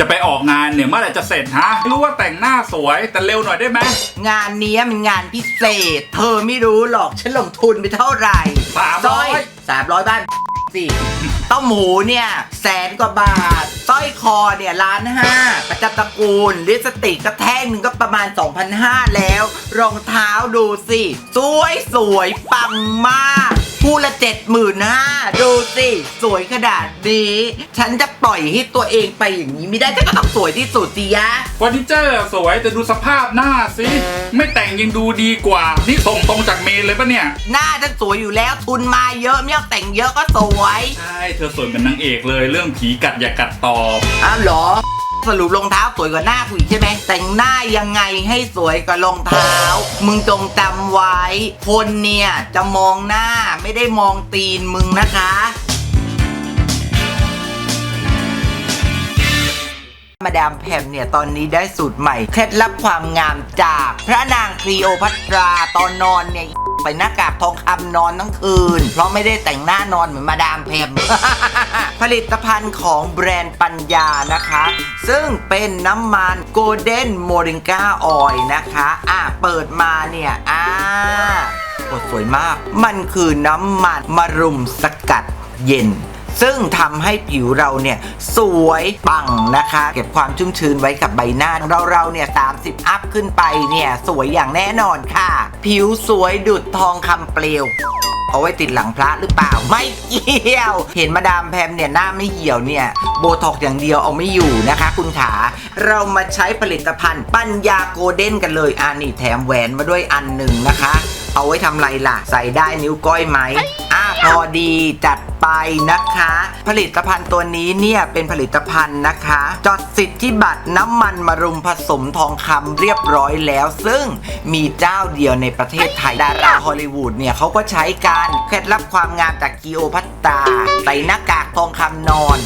จะไปออกงานเนี่ยเมื่อไหร่จะเสร็จฮะไม่รู้ว่าแต่งหน้าสวยแต่เร็วหน่อยได้ไหมงานเนี้ยมันงานพิเศษ เธอไม่รู้หรอกฉันลงทุนไปเท่าไหร่สามร้อยสามร้อยบ้านสิเต้าหมูเนี่ยแสนกว่าบาทสร้อยคอเนี่ยล้านห้าประจำตระกูลลิปสติกก็แท่งหนึ่งก็ประมาณ 2,500 แล้ว รองเท้าดูสิ สวยสวยปังมากคู่ละเจ็ดหมื่นห้าดูสิ สวยขนาดนี้ ฉันจะปล่อยให้ตัวเองไปอย่างนี้ไม่ได้ฉันก็ต้องสวยที่สุดสิยะเฟอร์นิเจอร์สวยแต่ดูสภาพหน้าสิ ไม่แต่งยังดูดีกว่า นี่ส่งตรงจากเมนเลยปะเนี่ย หน้าฉันสวยอยู่แล้วทุนมาเยอะไม่ต้องแต่งเยอะก็สวยใช่เธอสวยเป็นนางเอกเลยเรื่องผีกัดอย่ากัดตอบอ้าวเหรอ สรุปรองเท้าสวยกว่าหน้ากูอีกใช่ไหมแต่งหน้ายังไงให้สวยกว่ารองเท้า มึงจงจำไว้ คนเนี่ยจะมองหน้าไม่ได้มองตีนมึงนะคะ มาดามแพมเนี่ย ตอนนี้ได้สูตรใหม่ เคล็ดลับความงามจากพระนางคลีโอพัตราตอนนอนเนี่ย ใส่หน้ากากทองคำนอนทั้งคืน เพราะไม่ได้แต่งหน้านอนเหมือนมาดามเพม ผลิตภัณฑ์ของแบรนด์ปัญญานะคะ ซึ่งเป็นน้ำมันโกลเด้นโมริงกาออยนะคะ อะ เปิดมาเนี่ย อ่าโอ้สวยมาก มันคือน้ำมันมะรุมสกัดเย็น ซึ่งทำให้ผิวเราเนี่ยสวยปังนะคะ เก็บความชุ่มชื้นไว้กับใบหน้า เราเราเนี่ย30อัพขึ้นไปเนี่ยสวยอย่างแน่นอนค่ะ ผิวสวยดุดทองคำเปลวเอาไว้ติดหลังพระหรือเปล่าไม่เกี่ยว เห็นมาดามแพมเนี่ยหน้าไม่เหี่ยวเนี่ยโบท็อกอย่างเดียวเอาไม่อยู่นะคะ คุณขาเรามาใช้ผลิตภัณฑ์ปัญญาโกลเด้นกันเลยอ่านี่แถมแหวนมาด้วยอันหนึ่งนะคะ เอาไว้ทำไรล่ะ ใส่ได้นิ้วก้อยไหม พอดีจัดไปนะคะ ผลิตภัณฑ์ตัวนี้เนี่ยเป็นผลิตภัณฑ์นะคะ จดสิทธิบัตรน้ำมันมารุมผสมทองคำเรียบร้อยแล้ว ซึ่งมีเจ้าเดียวในประเทศไทยดาราฮอลลีวูดเนี่ยเขาก็ใช้การเคล็ดลับความงามจากกีโอพัตตาใส่หน้ากากทองคำนอน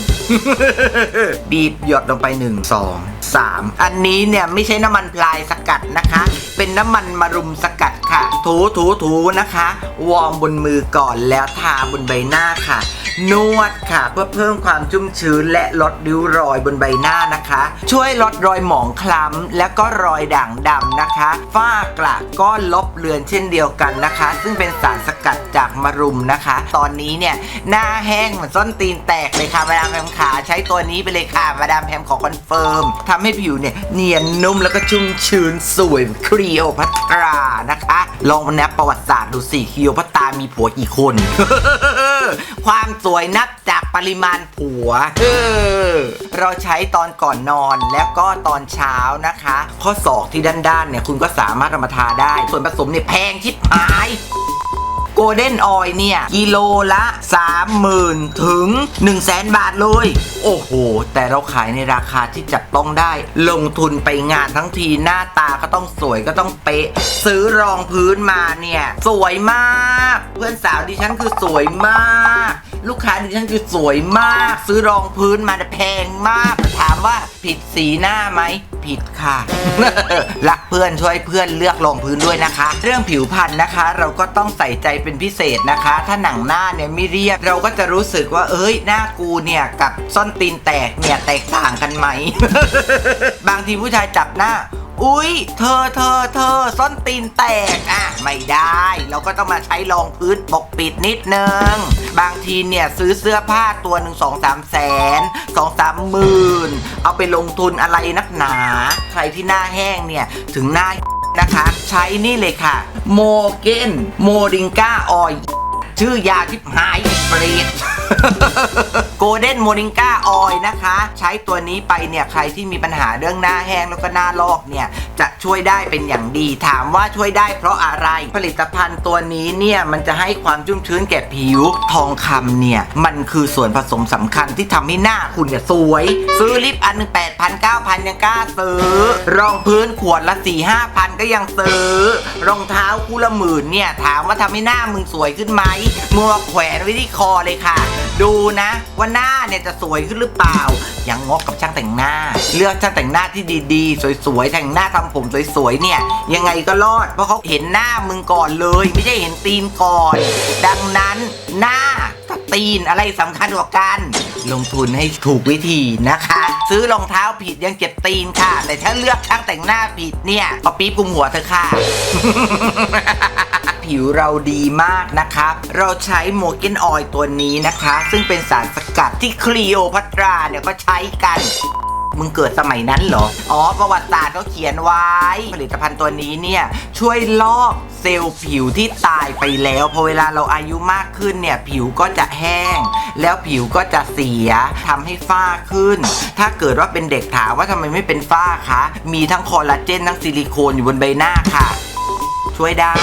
บีบหยดลงไป1 2 3 อันนี้เนี่ยไม่ใช่น้ำมันพลายสกัดนะคะ เป็นน้ำมันมารุมสกัด ค่ะ ถูถูถูนะคะ วอร์มบนมือก่อนแล้วทาบนใบหน้าค่ะ นวดค่ะเพื่อเพิ่มความชุ่มชื้นและลดริ้วรอยบนใบหน้านะคะ ช่วยลดรอยหมองคล้ำและก็รอยด่างดำนะคะฝ้ากระก็ลบเลือนเช่นเดียวกันนะคะ ซึ่งเป็นสารสกัดจากมะรุมนะคะ ตอนนี้เนี่ยหน้าแห้งเหมือนส้นตีนแตกเลยค่ะมาดามแพมขาใช้ตัวนี้ไปเลยค่ะมาดามแพมขอคอนเฟิร์มทำให้ผิวเนี่ยเนียนนุ่มแล้วก็ชุ่มชื้นสวยครีโอพัตรานะคะลองนับประวัติศาสตร์ดูสิคิโอพัตามีผัวกี่คน ความสวยนับจากปริมาณผัวเราใช้ตอนก่อนนอนแล้วก็ตอนเช้านะคะ ข้อศอกที่ด้านๆเนี่ยคุณก็สามารถเอามาทาได้ ส่วนผสมเนี่ยแพงชิบหาย โกลเด้นออยเนี่ย กิโลละ 30,000 ถึง 1 0 0 0 0 0บาทเลย โอ้โห แต่เราขายในราคาที่จับต้องได้ ลงทุนไปงานทั้งทีหน้าตาก็ต้องสวยก็ต้องเป๊ะ ซื้อรองพื้นมาเนี่ย สวยมาก เพื่อนสาวดิฉันคือสวยมาก ลูกค้าดิฉันคือสวยมาก ซื้อรองพื้นมาแต่แพงมาก ถามว่าผิดสีหน้าไหม ผิดค่ะ รักเพื่อนช่วยเพื่อนเลือกรองพื้นด้วยนะคะ เรื่องผิวพรรณนะคะ เราก็ต้องใส่ใจเป็นพิเศษนะคะ ถ้าหนังหน้าเนี่ยไม่เรียบ เราก็จะรู้สึกว่า เอ้ย หน้ากูเนี่ยกับส้นตีนแตกเนี่ยแตกต่างกันไหม บางทีผู้ชายจับหน้า อุ๊ย เธอเธอเธอส้นตีนแตกอะไม่ได้ เราก็ต้องมาใช้รองพื้นปกปิดนิดนึง บางทีเนี่ยซื้อเสื้อผ้าตัวหนึ่งสองสามแสนสองสามหมื่นเอาไปลงทุนอะไรนักหนา ใครที่หน้าแห้งเนี่ยถึงหน้านะคะ ใช้นี่เลยค่ะโมเกนโมริงกาออยชื่อยาทิพหายเปรตโกลเด้นโมริงกาออยนะคะ ใช้ตัวนี้ไปเนี่ยใครที่มีปัญหาเรื่องหน้าแห้งแล้วก็หน้าลอกเนี่ยจะช่วยได้เป็นอย่างดี ถามว่าช่วยได้เพราะอะไรผลิตภัณฑ์ตัวนี้เนี่ยมันจะให้ความชุ่มชื้นแก่ผิวทองคำเนี่ยมันคือส่วนผสมสำคัญที่ทำให้หน้าคุณเนี่ยสวย ซื้อลิปอันหนึ่งแปดพันเก้าพันยังกล้าซื้อ รองพื้นขวดละสี่ห้าพันก็ยังซื้อ รองเท้าคู่ละหมื่นเนี่ยถามว่าทำให้หน้ามึงสวยขึ้นไหมมือแขวนไว้ที่คอเลยค่ะดูนะว่าหน้าเนี่ยจะสวยขึ้นหรือเปล่า ยังงกกับช่างแต่งหน้า เลือกช่างแต่งหน้าที่ดีๆ สวยๆแต่งหน้าทำผมสวยๆเนี่ย ยังไงก็รอด เพราะเขาเห็นหน้ามึงก่อนเลย ไม่ใช่เห็นตีนก่อน ดังนั้นหน้ากับตีนอะไรสำคัญกว่ากัน ลงทุนให้ถูกวิธีนะคะ ซื้อรองเท้าผิดยังเจ็บตีนค่ะ แต่ถ้าเลือกช่างแต่งหน้าผิดเนี่ยก็ปี๊บกุมหัวเธอค่ะ ผิวเราดีมากนะครับ เราใช้โมเกนออยตัวนี้นะคะ ซึ่งเป็นสารสกัดที่คลีโอพัตราเนี่ยก็ใช้กัน มึงเกิดสมัยนั้นเหรอ อ๋อ ประวัติศาสตร์เขาเขียนไว้ ผลิตภัณฑ์ตัวนี้เนี่ย ช่วยลอกเซลล์ผิวที่ตายไปแล้ว พอเวลาเราอายุมากขึ้นเนี่ย ผิวก็จะแห้ง แล้วผิวก็จะเสียทำให้ฝ้าขึ้น ถ้าเกิดว่าเป็นเด็กถามว่าทำไมไม่เป็นฝ้าคะ มีทั้งคอลลาเจนทั้งซิลิโคนอยู่บนใบหน้าค่ะ ช่วยได้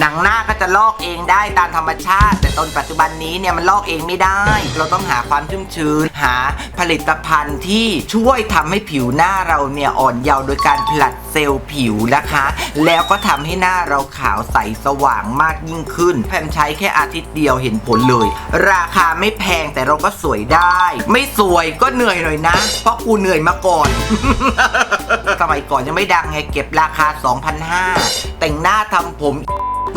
หนังหน้าก็จะลอกเองได้ตามธรรมชาติ แต่ตอนปัจจุบันนี้เนี่ยมันลอกเองไม่ได้ เราต้องหาความชุ่มชื้น หาผลิตภัณฑ์ที่ช่วยทำให้ผิวหน้าเราเนี่ยอ่อนเยาว์โดยการผลัดเซลล์ผิวนะคะ แล้วก็ทำให้หน้าเราขาวใสสว่างมากยิ่งขึ้น แพมใช้แค่อาทิตย์เดียวเห็นผลเลย ราคาไม่แพงแต่เราก็สวยได้ ไม่สวยก็เหนื่อยหน่อยนะ เพราะกูเหนื่อยมาก่อน สมัยก่อนยังไม่ดังไงเก็บราคา 2,500 แต่งหน้าทำผม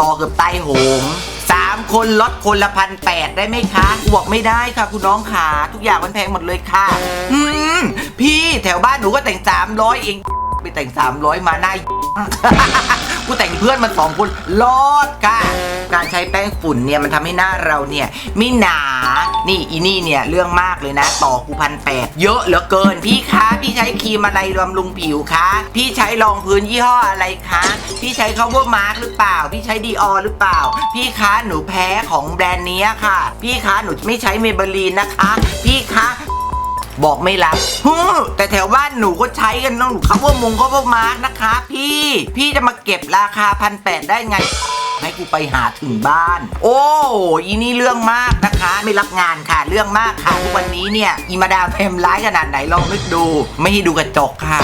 ต่อเกือบไตโหงสามคนลดคนละพันแปดได้ไหมคะบวกไม่ได้ค่ะ คุณน้องขาทุกอย่างมันแพงหมดเลยค่ะ อืม พี่แถวบ้านหนูก็แต่งสามร้อยเอง ไปแต่ง300มาหน้า กูแต่งเพื่อนมันสองคนรอดค่ะการใช้แป้งฝุ่นเนี่ยมันทำให้หน้าเราเนี่ยไม่หนา นี่อีนี่เนี่ยเรื่องมากเลยนะ ต่อกูพันแปดเยอะเหลือเกิน พี่คะพี่ใช้ครีมอะไรบำรุงผิวคะพี่ใช้รองพื้นยี่ห้ออะไรคะพี่ใช้ cover mark หรือเปล่า พี่ใช้ดีออหรือเปล่า พี่คะหนูแพ้ของแบรนด์เนี้ยค่ะ พี่คะหนูไม่ใช้เมเบลีนนะคะ พี่คะ บอกไม่รับฮึแต่แถวบ้านหนูก็ใช้กันน้องหนูเขาว่ามงเขาว่ามาร์กนะคะ พี่ พี่จะมาเก็บราคาพันแปดได้ไง ให้กูไปหาถึงบ้าน โอ้อีนี่เรื่องมากนะคะ ไม่รับงานค่ะ เรื่องมากค่ะทุกวันนี้เนี่ยอีมาดามเพมร้ายขนาดไหนลองนึกดู ไม่ให้ดูกระจกค่ะ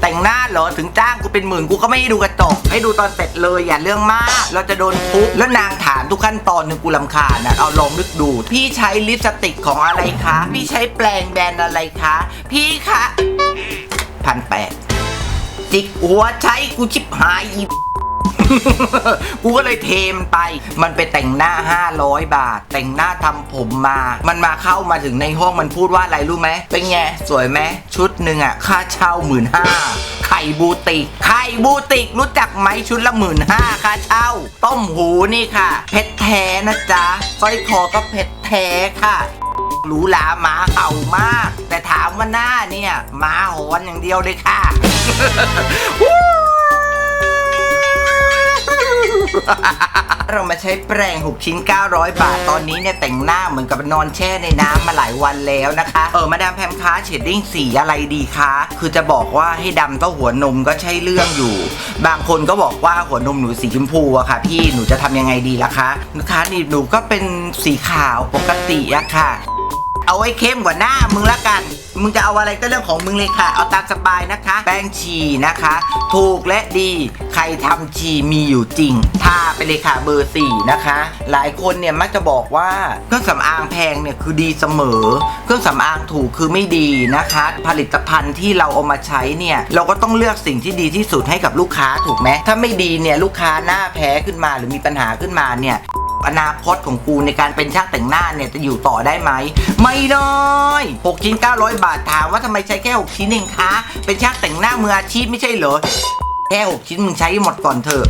แต่งหน้าเหรอถึงจ้างกูเป็นหมื่นกูก็ไม่ให้ดูกระจกให้ดูตอนเสร็จเลยอย่าเรื่องมาก เราจะโดนทุบแล้วนางถามทุกขั้นตอนหนึ่งกูลำคาญนะเอาลองนึกดู พี่ใช้ลิปสติกของอะไรคะ พี่ใช้แปรงแบรนด์อะไรคะ พี่คะพันแปดจิกหัวใช้กูชิบหายอี กูก็เลยเทมไป มันไปแต่งหน้า 500 บาท แต่งหน้าทำผมมา มันมาเข้ามาถึงในห้องมันพูดว่าอะไรรู้ไหม เป็นไง สวยไหม ชุดหนึ่งอะ ค่าเช่าหมื่นห้าไข่บูติก ไข่บูติกรู้จักไหมชุดละหมื่นห้าค่าเช่า ต้มหูนี่ค่ะ เพชรแท้นะจ๊ะสร้อยคอก็เพชรแท้ค่ะหรูหราหมาเห่ามาก แต่ถามว่าหน้าเนี่ยหมาหอนอย่างเดียวเลยค่ะ เรามาใช้แปรง6ชิ้น 900 บาท ตอนนี้เนี่ยแต่งหน้าเหมือนกับนอนแช่ในน้ำมาหลายวันแล้วนะคะ เออ มาดามแพมค้าเชดดิ้งสีอะไรดีคะ คือจะบอกว่าให้ดำเต้าหัวนมก็ใช่เรื่องอยู่ บางคนก็บอกว่าหัวนมหนูสีชมพูอะค่ะ พี่ หนูจะทำยังไงดีล่ะคะนะคะนี่หนูก็เป็นสีขาวปกติอะค่ะ เอาไว้เข้มกว่าหน้ามึงละกัน มึงจะเอาอะไรก็เรื่องของมึงเลยค่ะ เอาตามสบายนะคะ แป้งชีนะคะ ถูกและดี ใครทำชีมีอยู่จริง ทาไปเลยค่ะเบอร์สี่นะคะ หลายคนเนี่ยมักจะบอกว่าเครื่องสำอางแพงเนี่ยคือดีเสมอ เครื่องสำอางถูกคือไม่ดีนะคะ ผลิตภัณฑ์ที่เราเอามาใช้เนี่ย เราก็ต้องเลือกสิ่งที่ดีที่สุดให้กับลูกค้าถูกไหมถ้าไม่ดีเนี่ยลูกค้าหน้าแพ้ขึ้นมาหรือมีปัญหาขึ้นมาเนี่ย อนาคตของกูในการเป็นช่างแต่งหน้าเนี่ยจะอยู่ต่อได้ไหม ไม่ได้6ชิ้น900 บาทถามว่าทำไมใช้แค่ 6 ชิ้นเองคะ เป็นช่างแต่งหน้ามืออาชีพไม่ใช่เหรอ แค่6ชิ้นมึงใช้หมดก่อนเถอะ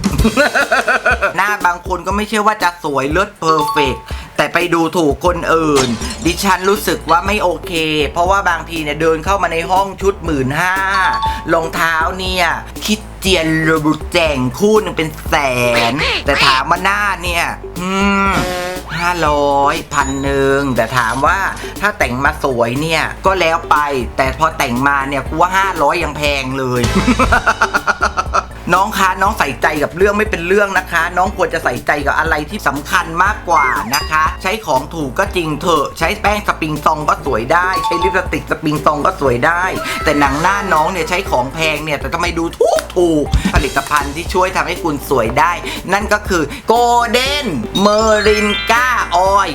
หน้าบางคนก็ไม่ใช่ว่าจะสวยเลิศเพอร์เฟกแต่ไปดูถูกคนอื่น ดิฉันรู้สึกว่าไม่โอเค เพราะว่าบางทีเนี่ยเดินเข้ามาในห้องชุดหมื่นห้ารองเท้าเนี่ย คิดเจียนระบุแจงคู่หนึงเป็นแสน แต่ถามว่าหน้าเนี่ยอืมห้าร้อยพันหนึ่งแต่ถามว่าถ้าแต่งมาสวยเนี่ย ก็แล้วไป แต่พอแต่งมาเนี่ยกูว่าห้าร้อยยังแพงเลย น้องคะน้องใส่ใจกับเรื่องไม่เป็นเรื่องนะคะ น้องควรจะใส่ใจกับอะไรที่สำคัญมากกว่านะคะ ใช้ของถูกก็จริงเถอะ ใช้แป้งสปริงซองก็สวยได้ ใช้ลิปสติกสปริงซองก็สวยได้ แต่หนังหน้าน้องเนี่ยใช้ของแพงเนี่ยแต่ทำไมดูถูกถูกผลิตภัณฑ์ที่ช่วยทำให้คุณสวยได้ นั่นก็คือโกลเด้นเมอรินกาออย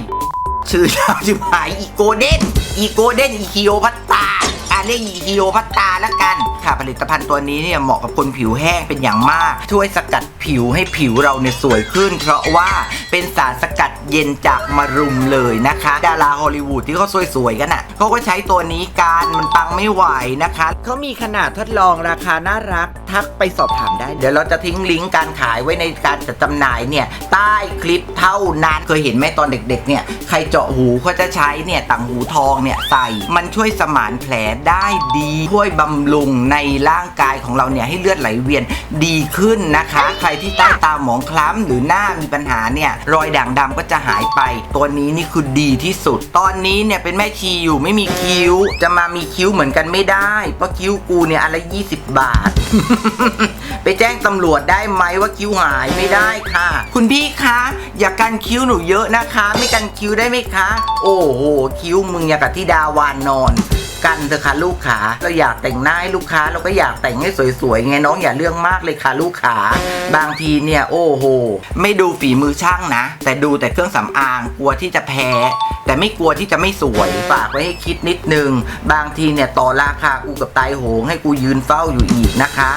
ชื่อยาวชิบหายอีโกเด้นอีโกเด้นอีคิโอพัตตา อะเรียกอีคิโอพัตตาแล้วกันค่ะผลิตภัณฑ์ตัวนี้เนี่ยเหมาะกับคนผิวแห้งเป็นอย่างมาก ช่วยสกัดผิวให้ผิวเราเนี่ยสวยขึ้น เพราะว่าเป็นสารสกัดเย็นจากมะรุมเลยนะคะ ดาราฮอลลีวูดที่เขาสวยๆกันอะเขาก็ใช้ตัวนี้กันมันปังไม่ไหวนะคะเขามีขนาดทดลองราคาน่ารัก ทักไปสอบถามได้ เดี๋ยวเราจะทิ้งลิงก์การขายไว้ในการจัดจำหน่ายเนี่ยใต้คลิปเท่านั้นเคยเห็นไหมตอนเด็กๆเนี่ยใครเจาะหูเขาจะใช้เนี่ยต่างหูทองเนี่ยใส่มันช่วยสมานแผลได้ดีช่วยบำรุงในร่างกายของเราเนี่ยให้เลือดไหลเวียนดีขึ้นนะคะ ใครที่ใต้ตาหมองคล้ำหรือหน้ามีปัญหาเนี่ยรอยด่างดำก็จะหายไป ตัวนี้นี่คือดีที่สุด ตอนนี้เนี่ยเป็นแม่ชีอยู่ไม่มีคิ้ว จะมามีคิ้วเหมือนกันไม่ได้ เพราะคิ้วกูเนี่ยอนละไร20 บาท ไปแจ้งตำรวจได้ไหมว่าคิ้วหายไม่ได้ค่ะ คุณพี่คะอย่ากันคิ้วหนูเยอะนะคะ ไม่กันคิ้วได้ไหมคะ โอ้โห คิ้วมึงอย่ากับที่ดาวานนอน กันเถอะค่ะลูกขาเราอยากแต่งหน้าให้ลูกค้าเราก็อยากแต่งให้สวยๆไงน้องอย่าเรื่องมากเลยค่ะลูกขาบางทีเนี่ยโอ้โห ไม่ดูฝีมือช่างนะ แต่ดูแต่เครื่องสำอางกลัวที่จะแพ้แต่ไม่กลัวที่จะไม่สวยฝากไว้ให้คิดนิดนึง บางทีเนี่ยต่อราคากูกับตายโหงให้กูยืนเฝ้าอยู่อีกนะคะ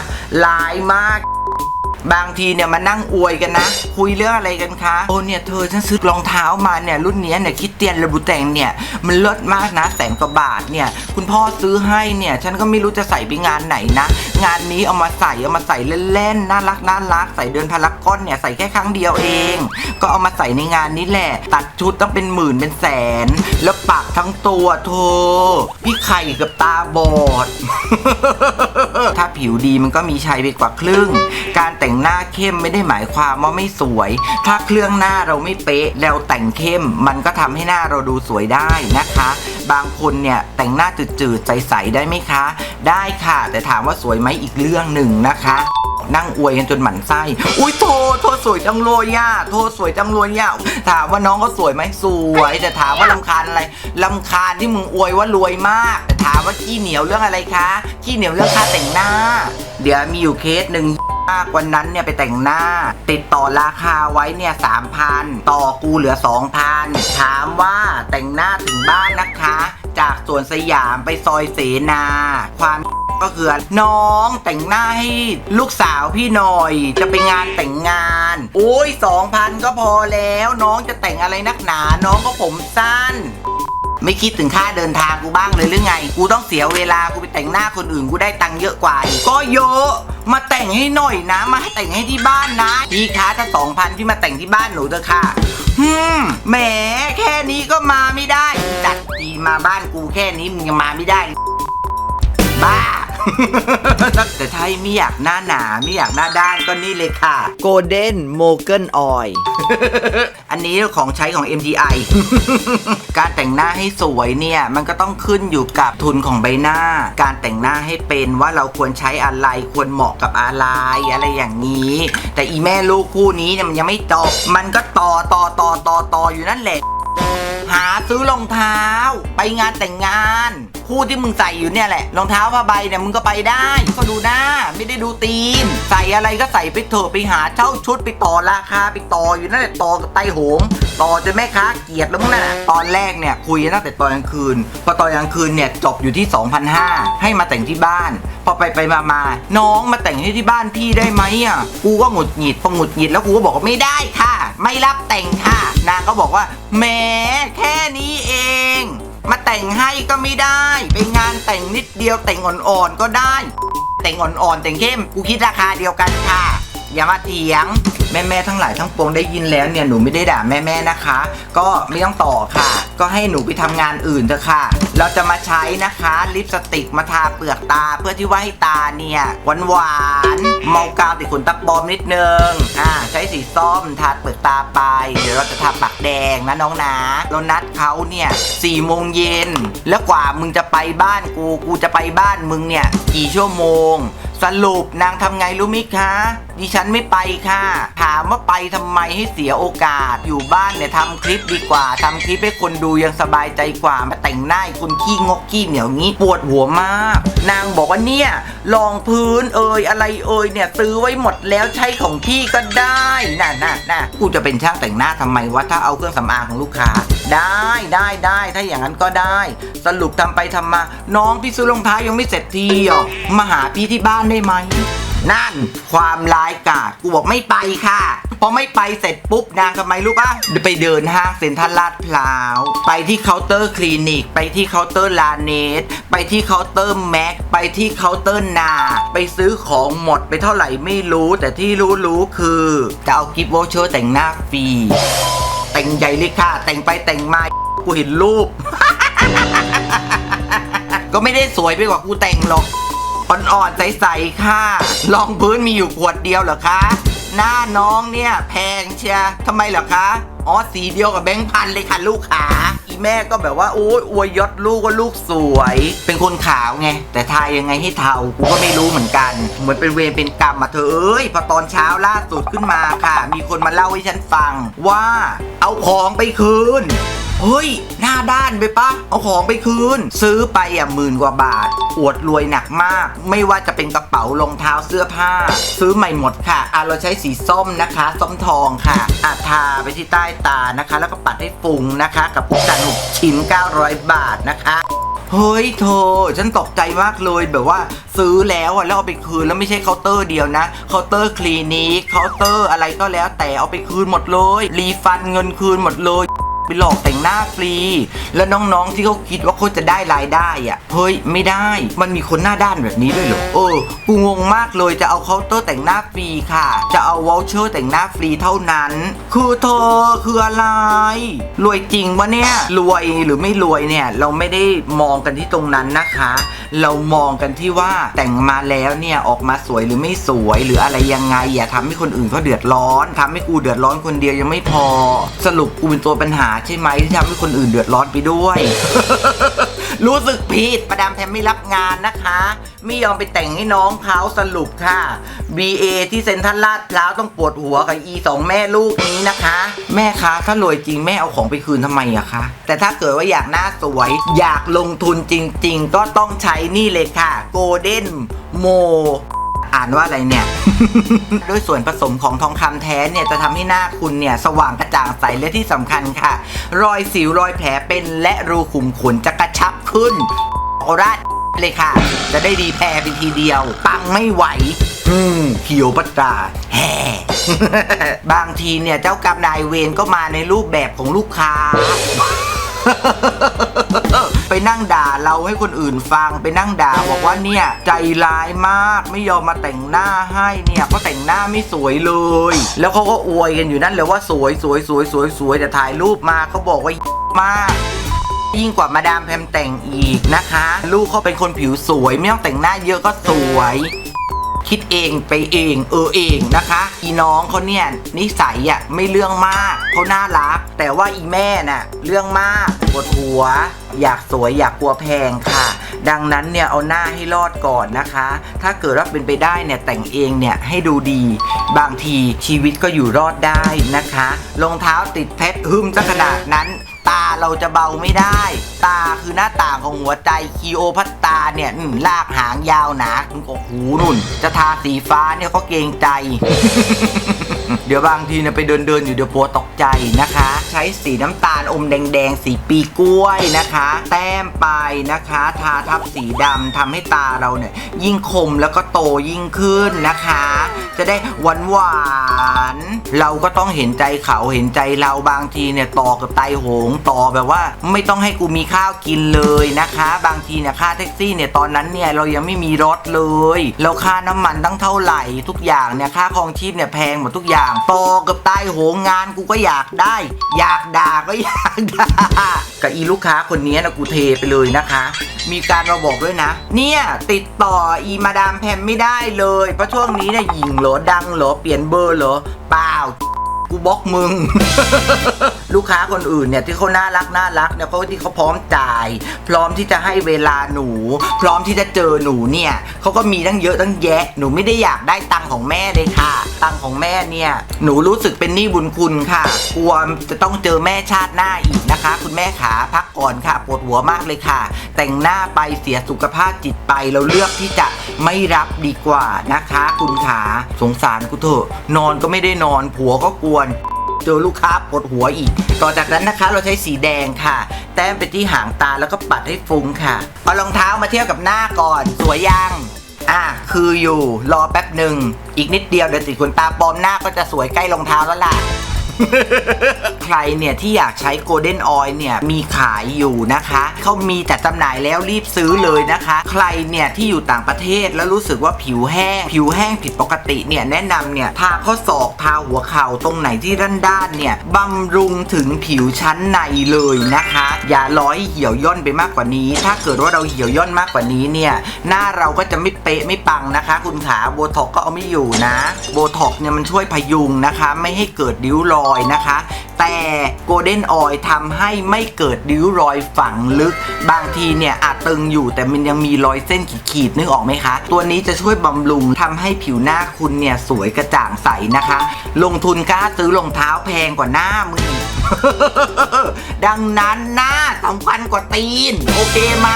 ลายมาก บางทีเนี่ยมานั่งอวยกันนะ คุยเรื่องอะไรกันคะโอ้เนี่ยเธอฉันซื้อรองเท้ามาเนี่ยรุ่นนี้เนี่ยคิดเตียนระบุแต่งเนี่ยมันเลิศมากนะแสนกว่าบาทเนี่ยคุณพ่อซื้อให้เนี่ยฉันก็ไม่รู้จะใส่ไปงานไหนนะ งานนี้เอามาใส่เอามาใส่เล่นๆน่ารักน่ารักใส่เดินพารากอนเนี่ยใส่แค่ครั้งเดียวเอง ก็เอามาใส่ในงานนี้แหละ ตัดชุดต้องเป็นหมื่นเป็นแสน แล้วปักทั้งตัวโธ่พี่ไข่กับตาบอด ถ้าผิวดีมันก็มีชัยไปกว่าครึ่ง การแต่งแต่งหน้าเข้มไม่ได้หมายความว่าไม่สวย ถ้าเครื่องหน้าเราไม่เป๊ะแล้วแต่งเข้มมันก็ทำให้หน้าเราดูสวยได้นะคะ บางคนเนี่ยแต่งหน้าจืดๆใสๆได้ไหมคะ ได้ค่ะ แต่ถามว่าสวยไหมอีกเรื่องหนึ่งนะคะนั่งอวยกันจนหมันไส้ อุ้ยโทโทสวยจังเลยย่าโทสวยจังเลยย่าถามว่าน้องเขาสวยไหมสวย แต่ถามว่าลำคาญอะไรลำคาญที่มึงอวยว่ารวยมาก แต่ถามว่าขี้เหนียวเรื่องอะไรคะ ขี้เหนียวเรื่องค่าแต่งหน้า เดี๋ยวมีอยู่เคสหนึ่ง มากวันนั้นเนี่ยไปแต่งหน้า ติดต่อราคาไว้เนี่ยสามพันต่อกูเหลือสองพันถามว่าแต่งหน้าถึงบ้านนะคะ จากสวนสยามไปซอยเสนา ความก็คือน้องแต่งหน้าให้ลูกสาวพี่หน่อย จะไปงานแต่งงาน โอ้ยสองพันก็พอแล้ว น้องจะแต่งอะไรนักหนา น้องก็ผมสั้น ไม่คิดถึงค่าเดินทางกูบ้างเลยหรือไง กูต้องเสียเวลากูไปแต่งหน้าคนอื่นกูได้ตังค์เยอะกว่าอีกก็เยอะ มาแต่งให้หน่อยนะ มาให้แต่งให้ที่บ้านนะพี่คะถ้าสองพันพี่มาแต่งที่บ้านหนูเถอะค่ะฮึมแหมแค่นี้ก็มาไม่ได้จัดทีมาบ้านกูแค่นี้มึงยังมาไม่ได้ บ้า แต่ถ้าไม่อยากหน้าหนาไม่อยากหน้าด้านก็นี่เลยค่ะ Golden m o g a n Oil อันนี้ของใช้ของ MTI การแต่งหน้าให้สวยเนี่ยมันก็ต้องขึ้นอยู่กับทุนของใบหน้า การแต่งหน้าให้เป็นว่าเราควรใช้อะไรควรเหมาะกับอะไรอะไรอย่างนี้ แต่อีแม่ลูกคู่นี้เนี่ยมันยังไม่จบมันก็ต่อต่อต่อต่อต่ออยู่นั่นแหละ หาซื้อรองเท้า ไปงานแต่งงาน คู่ที่มึงใส่อยู่เนี่ยแหละรองเท้าผ้าใบเนี่ยมึงก็ไปได้ ก็ดูหน้าไม่ได้ดูตีน ใส่อะไรก็ใส่ไปเถอะไปหาเช่าชุดไปต่อราคาไปต่ออยู่นั่นแหละต่อกับไตโหงต่อจนแม่ค้าเกลียดแล้วมึงนั่นน่ะตอนแรกเนี่ยคุยกันตั้งแต่ตอนกลางคืน พอตอนกลางคืนเนี่ยจบอยู่ที่ 2,500 ให้มาแต่งที่บ้าน พอไปไปมามาน้องมาแต่งให้ที่บ้านพี่ได้ไหมอะกูก็หงุดหงิดพอหงุดหงิดแล้วกูก็บอกว่าไม่ได้ค่ะ ไม่รับแต่งค่ะ นางก็บอกว่าแหมแค่นี้เอง มาแต่งให้ก็ไม่ได้ไปงานแต่งนิดเดียวแต่งอ่อนๆก็ได้ แต่งอ่อนๆแต่งเข้มกูคิดราคาเดียวกันค่ะ อย่ามาเถียง แม่ๆทั้งหลายทั้งปวงได้ยินแล้วเนี่ยหนูไม่ได้ด่าแม่ๆนะคะ ก็ไม่ต้องต่อค่ะ ก็ให้หนูไปทำงานอื่นเถอะค่ะ เราจะมาใช้นะคะลิปสติกมาทาเปลือกตาเพื่อที่ว่าให้ตาเนี่ยหวานหวานเมากาวติดขนตาปลอมนิดนึงอ่าใช้สีส้มทาเปลือกตาไป เดี๋ยวเราจะทาปากแดงนะน้องนะเรานัดเขาเนี่ยสี่โมงเย็นแล้วกว่ามึงจะไปบ้านกูกูจะไปบ้านมึงเนี่ยกี่ชั่วโมง สรุปนางทำไงรู้มิคะ ดิฉันไม่ไปค่ะ ถามว่าไปทำไมให้เสียโอกาส อยู่บ้านเนี่ยทำคลิปดีกว่าทำคลิปให้คนดูยังสบายใจกว่า มาแต่งหน้าคุณขี้งกขี้เหนียวงี้ปวดหัวมาก นางบอกว่าเนี่ยรองพื้นเอ่ยอะไรเอ่ยเนี่ยซื้อไว้หมดแล้วใช้ของพี่ก็ได้น่ะน่ะน่ะกูจะเป็นช่างแต่งหน้าทำไมวะถ้าเอาเครื่องสำอางของลูกค้า ได้ได้ได้ถ้าอย่างนั้นก็ได้ สรุปทำไปทำมา น้องพี่ซื้อรองเท้ายังไม่เสร็จทีอะมาหาพี่ที่บ้านได้ไหม นั่นความร้ายกาจกูบอกไม่ไปค่ะ พอไม่ไปเสร็จปุ๊บนางทำไมรู้ปะไปเดินห้างเซ็นทรัลลาดพร้าว ไปที่เคาน์เตอร์คลินิก ไปที่เคาน์เตอร์ลาเนสไปที่เคาน์เตอร์แม็กไปที่เคาน์เตอร์นา ไปซื้อของหมดไปเท่าไหร่ไม่รู้แต่ที่รู้รู้ๆคือจะเอากิฟต์วอเชอร์แต่งหน้าฟรีแต่งใหญ่เลยค่ะ แต่งไปแต่งมากูเห็นรูป ก็ไม่ได้สวยไปกว่ากูแต่งหรอก อ่อนๆใสๆค่ะรองพื้นมีอยู่ขวดเดียวเหรอคะ หน้าน้องเนี่ยแพงเชียทำไมเหรอคะอ๋อสีเดียวกับแบงค์พันเลยค่ะลูกขาอีแม่ก็แบบว่าโอ้ยอวยยศลูกว่าลูกสวย เป็นคนขาวไง แต่ทายยังไงให้เทากูก็ไม่รู้เหมือนกัน เหมือนเป็นเวรเป็นกรรมมาเธอเอ้ยพอตอนเช้าล่าสุดขึ้นมาค่ะ มีคนมาเล่าให้ฉันฟังว่า เอาของไปคืน เฮ้ย หน้าด้านไปปะเอาของไปคืน ซื้อไปอะหมื่นกว่าบาท อวดรวยหนักมาก ไม่ว่าจะเป็นกระเป๋ารองเท้าเสื้อผ้า ซื้อใหม่หมดค่ะอะเราใช้สีส้มนะคะ ส้มทองค่ะอาทาไปที่ใต้ตานะคะ แล้วก็ปัดให้ฟุ้งนะคะ กับปุ๊กกันหกชิ้น 900 บาทนะคะเฮ้ยเธอ ฉันตกใจมากเลยแบบว่าซื้อแล้วอะแล้วเอาไปคืนแล้วไม่ใช่เคาน์เตอร์เดียวนะเคาน์เตอร์คลินิกเคาน์เตอร์อะไรก็แล้วแต่เอาไปคืนหมดเลย รีฟันเงินคืนหมดเลย ไปหลอกแต่งหน้าฟรี แล้วน้องๆที่เขาคิดว่าเขาจะได้รายได้อะเฮ้ยไม่ได้ มันมีคนหน้าด้านแบบนี้ด้วยเหรอเออกูงงมากเลยจะเอาเคาน์เตอร์แต่งหน้าฟรีค่ะ จะเอาวอลเชอร์แต่งหน้าฟรีเท่านั้น คือเธอคืออะไร รวยจริงวะเนี่ยรวยหรือไม่รวยเนี่ยเราไม่ได้มองกันที่ตรงนั้นนะคะ เรามองกันที่ว่าแต่งมาแล้วเนี่ยออกมาสวยหรือไม่สวยหรืออะไรยังไงอย่าทำให้คนอื่นเขาเดือดร้อนทำให้กูเดือดร้อนคนเดียวยังไม่พอ สรุปกูเป็นตัวปัญหาใช่ไหมที่ทำให้คนอื่นเดือดร้อนไปด้วย รู้สึกผิดประดามแพมไม่รับงานนะคะ ไม่ยอมไปแต่งให้น้องเขาสรุปค่ะ BA ที่เซ็นทรัลลาดพร้าวต้องปวดหัวกับ E สองแม่ลูกนี้นะคะ แม่คะถ้ารวยจริงแม่เอาของไปคืนทำไมอะคะแต่ถ้าเกิดว่าอยากหน้าสวย อยากลงทุนจริง ๆ ก็ต้องใช้นี่เลยค่ะ Golden Mo อ่านว่าอะไรเนี่ย ด้วยส่วนผสมของทองคำแท้เนี่ยจะทำให้หน้าคุณเนี่ยสว่างกระจ่างใสและที่สำคัญค่ะ รอยสิวรอยแผลเป็นและรูขุมขนจะกระชับขึ้นโอราเลยค่ะ จะได้ดีแพรเป็นทีเดียว ปังไม่ไหวอืมเขียวปัตตาแฮ่บางทีเนี่ยเจ้ากรรมนายเวรก็มาในรูปแบบของลูกค้า ไปนั่งด่าเราให้คนอื่นฟังไปนั่งด่าบอกว่าเนี่ยใจร้ายมากไม่ยอมมาแต่งหน้าให้เนี่ยก็แต่งหน้าไม่สวยเลย แล้วเขาก็อวยกันอยู่นั่นเลยว่าสวยสวยสวยสวยสวยแต่ถ่ายรูปมาเขาบอกว่ามากยิ่งกว่ามาดามแพมแต่งอีกนะคะ ลูกเขาเป็นคนผิวสวย ไม่ต้องแต่งหน้าเยอะก็สวย คิดเองไปเอง เออเองนะคะ อีน้องเขาเนี่ยนิสัยอะไม่เรื่องมากเขาน่ารัก แต่ว่าอีแม่น่ะเรื่องมากปวดหัว อยากสวยอยากกลัวแพงค่ะ ดังนั้นเนี่ยเอาหน้าให้รอดก่อนนะคะ ถ้าเกิดว่าเป็นไปได้เนี่ยแต่งเองเนี่ยให้ดูดี บางทีชีวิตก็อยู่รอดได้นะคะรองเท้าติดเพชรหึมซะขนาดนั้น ตาเราจะเบาไม่ได้ ตาคือหน้าต่างของหัวใจคีโอพัตตาเนี่ยลากหางยาวหนาคุณกหูนุ่น จะทาสีฟ้าเนี่ยก็เกรงใจ เดี๋ยวบางทีเนี่ยไปเดินเดินๆอยู่เดี๋ยวปัวตกใจนะคะ ใช้สีน้ำตาลอมแดงๆ สีปีกล้วยนะคะ แต้มไปนะคะ ทาทับสีดำทำให้ตาเราเนี่ย ยิ่งคมแล้วก็โตยิ่งขึ้นนะคะ จะได้หวานหวานเราก็ต้องเห็นใจเขาเห็นใจเราบางทีเนี่ยต่อกับไตโหงต่อแบบว่า ไม่ต้องให้กูมีข้าวกินเลยนะคะ บางทีเนี่ยค่าแท็กซี่เนี่ยตอนนั้นเนี่ยเรายังไม่มีรถเลยแล้วค่าน้ำมันตั้งเท่าไหร่ทุกอย่างเนี่ยค่าครองชีพเนี่ยแพงหมดทุกอย่างต่อกับตายโหงงานกูก็อยากได้ อยากด่าก็อยากด่ากับอีลูกค้าคนนี้นะกูเทไปเลยนะคะ มีการมาบอกด้วยนะ เนี่ยติดต่ออีมาดามแพมไม่ได้เลย เพราะช่วงนี้เนี่ยหญิงเหรอดังเหรอเปลี่ยนเบอร์เหรอเปล่า กูบล็อกมึง ลูกค้าคนอื่นเนี่ยที่เขาน่ารักน่ารักเนี่ยเขาที่เขาพร้อมจ่าย พร้อมที่จะให้เวลาหนู พร้อมที่จะเจอหนูเนี่ยเขาก็มีตั้งเยอะตั้งแยะ หนูไม่ได้อยากได้ตังค์ของแม่เลยค่ะ ตังค์ของแม่เนี่ยหนูรู้สึกเป็นหนี้บุญคุณค่ะ กลัวจะต้องเจอแม่ชาติหน้าอีกนะคะ คุณแม่ขาพักก่อนค่ะปวดหัวมากเลยค่ะ แต่งหน้าไปเสียสุขภาพจิตไปเราเลือกที่จะไม่รับดีกว่านะคะ คุณขาสงสารกูเถอะนอนก็ไม่ได้นอนผัวก็กลัวนเจอลูกค้าปวดหัวอีก ต่อจากนั้นนะคะเราใช้สีแดงค่ะ แต้มไปที่หางตาแล้วก็ปัดให้ฟุ้งค่ะ เอารองเท้ามาเทียบกับหน้าก่อน สวยยังอะคืออยู่รอแป๊บหนึ่ง อีกนิดเดียวเดี๋ยวติดขนตาปลอมหน้าก็จะสวยใกล้รองเท้าแล้วล่ะ ใครเนี่ยที่อยากใช้โกลเด้นออยเนี่ยมีขายอยู่นะคะเขามีจัดจำหน่ายแล้วรีบซื้อเลยนะคะ ใครเนี่ยที่อยู่ต่างประเทศแล้วรู้สึกว่าผิวแห้ง ผิวแห้งผิดปกติเนี่ยแนะนำเนี่ยทาข้อศอกทาหัวเข่าตรงไหนที่ด้านๆเนี่ยบำรุงถึงผิวชั้นในเลยนะคะ อย่าร้อยเหี่ยวย่นไปมากกว่านี้ ถ้าเกิดว่าเราเหี่ยวย่นมากกว่านี้เนี่ยหน้าเราก็จะไม่เป๊ะไม่ปังนะคะ คุณขาโบท็อกก็เอาไม่อยู่นะโบท็อกเนี่ยมันช่วยพยุงนะคะ ไม่ให้เกิดริ้วรอยนะคะ แต่โกลเด้นออยทำให้ไม่เกิดริ้วรอยฝังลึก บางทีเนี่ยอาจตึงอยู่แต่มันยังมีรอยเส้นขีดๆนึกออกไหมคะ ตัวนี้จะช่วยบำรุงทำให้ผิวหน้าคุณเนี่ยสวยกระจ่างใสนะคะ ลงทุนกล้าซื้อรองเท้าแพงกว่าหน้ามึงอีกดังนั้นหน้าสำคัญกว่าตีน โอเคไหม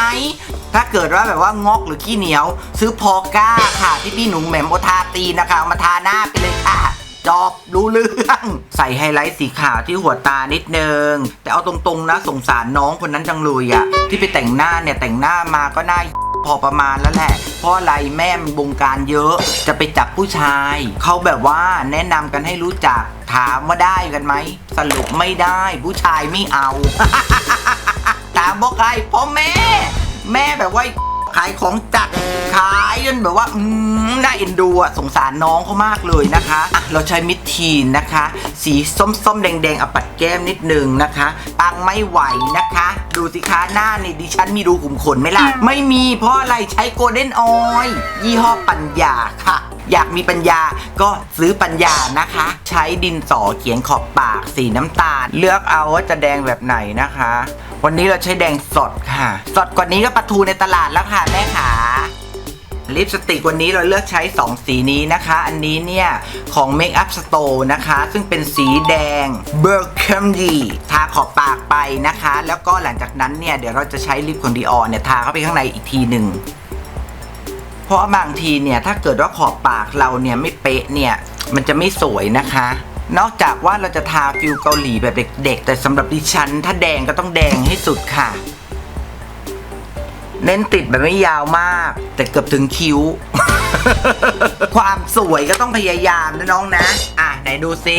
ถ้าเกิดว่าแบบว่างอกหรือขี้เหนียว ซื้อพอก้าค่ะที่พี่หนุ่มแหม่มโอทาตีนนะคะมาทาหน้าไปเลยค่ะ จอบรู้เรื่อง ใส่ไฮไลท์สีขาวที่หัวตานิดนึง แต่เอาตรงๆนะสงสารน้องคนนั้นจังเลยอะที่ไปแต่งหน้าเนี่ยแต่งหน้ามาก็หน่าพอประมาณแล้วแหละ เพราะอะไรแม่มันบงการเยอะ จะไปจับผู้ชาย เขาแบบว่าแนะนำกันให้รู้จักถามว่าได้กันไหม สรุปไม่ได้ผู้ชายไม่เอาถามบอกใครพ่อแม่ แม่แบบว่า ขายของจัดขายจนแบบว่า อืมน่าเอ็นดูอะสงสารน้องเขามากเลยนะคะอะเราใช้มิดทีนนะคะ สีส้มๆ แดงๆเอาปัดแก้มนิดนึงนะคะ ปังไม่ไหวนะคะ ดูสิคะหน้านี่ดิฉันมีรูขุมขนไหมล่ะ ไม่มีเพราะอะไรใช้โกลเด้นออยยี่ห้อปัญญาค่ะอยากมีปัญญาก็ซื้อปัญญานะคะ ใช้ดินสอเขียนขอบปากสีน้ำตาล เลือกเอาว่าจะแดงแบบไหนนะคะ วันนี้เราใช้แดงสดค่ะ สดกว่านี้ก็ปลาทูในตลาดแล้วค่ะแม่ขาลิปสติกวันนี้เราเลือกใช้ 2 สีนี้นะคะ อันนี้เนี่ย ของ Make Up Store นะคะ ซึ่งเป็นสีแดง Burgundy ทาขอบปากไปนะคะ แล้วก็หลังจากนั้นเนี่ย เดี๋ยวเราจะใช้ลิปของ Dior เนี่ย ทาเข้าไปข้างในอีกทีหนึ่ง เพราะบางทีเนี่ย ถ้าเกิดว่าขอบปากเราเนี่ยไม่เป๊ะเนี่ย มันจะไม่สวยนะคะ นอกจากว่าเราจะทาฟิลเกาหลีแบบเด็กๆ แต่สำหรับดิฉัน ถ้าแดงก็ต้องแดงให้สุดค่ะ เน้นติดแบบไม่ยาวมาก แต่เกือบถึงคิ้ว ความสวยก็ต้องพยายามนะน้องนะ อะ ไหนดูซิ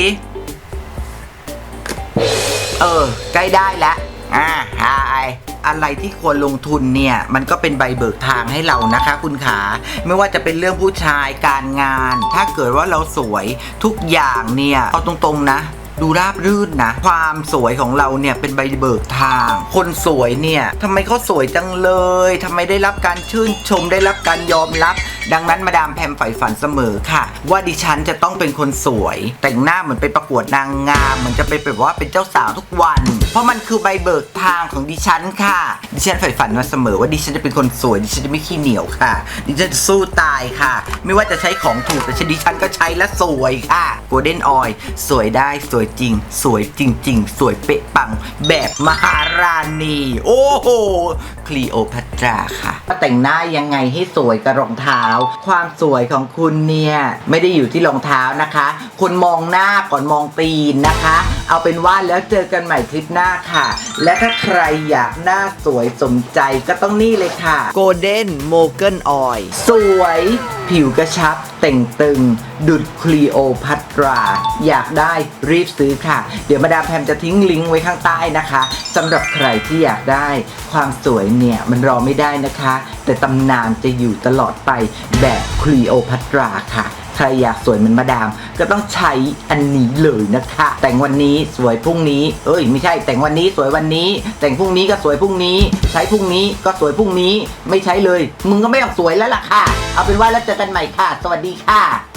เออ ใกล้ได้แล้ว อ่าหาย อะไรที่ควรลงทุนเนี่ยมันก็เป็นใบเบิกทางให้เรานะคะ คุณขาไม่ว่าจะเป็นเรื่องผู้ชายการงาน ถ้าเกิดว่าเราสวยทุกอย่างเนี่ยเอาตรงๆนะดูราบรื่นนะ ความสวยของเราเนี่ยเป็นใบเบิกทาง คนสวยเนี่ยทำไมเขาสวยจังเลยทำไมได้รับการชื่นชมได้รับการยอมรับดังนั้นมาดามแพมใฝ่ฝันเสมอค่ะ ว่าดิฉันจะต้องเป็นคนสวย แต่งหน้าเหมือนไปประกวดนางงามเหมือนจะไปแบบว่าเป็นเจ้าสาวทุกวัน เพราะมันคือใบเบิกทางของดิฉันค่ะ ดิฉันใฝ่ฝันมาเสมอว่าดิฉันจะเป็นคนสวย ดิฉันจะไม่ขี้เหนียวค่ะ ดิฉันจะสู้ตายค่ะ ไม่ว่าจะใช้ของถูกแต่ดิฉันก็ใช้และสวยค่ะโกลเด้นออยสวยได้สวยจริง สวยจริง ๆ สวยเป๊ะปังแบบมหาราณี โอ้โหคลีโอพัตราค่ะแต่งหน้ายังไงให้สวยกับรองเท้าความสวยของคุณเนี่ย ไม่ได้อยู่ที่รองเท้านะคะ คุณมองหน้าก่อนมองตีนนะคะเอาเป็นว่าแล้วเจอกันใหม่คลิปหน้าค่ะ และถ้าใครอยากหน้าสวยสมใจก็ต้องนี่เลยค่ะ Golden m o g a n Oil สวย ผิวกระชับเต่งตึง ดุดคลีโอพัตรา อยากได้รีบซื้อค่ะ เดี๋ยวมาดามแพมจะทิ้งลิงก์ไว้ข้างใต้นะคะสำหรับใครที่อยากได้ความสวยเนี่ย มันรอไม่ได้นะคะ แต่ตำนานจะอยู่ตลอดไปแบบคลีโอพัตราค่ะ ใครอยากสวยเหมือนมาดาม ก็ต้องใช้อันนี้เลยนะคะ แต่งวันนี้สวยพรุ่งนี้ เอ้ย ไม่ใช่ แต่งวันนี้สวยวันนี้ แต่งพรุ่งนี้ก็สวยพรุ่งนี้ ใช้พรุ่งนี้ก็สวยพรุ่งนี้ ไม่ใช้เลย มึงก็ไม่ต้องสวยแล้วล่ะค่ะ เอาเป็นว่าแล้วเจอกันใหม่ค่ะ สวัสดีค่ะ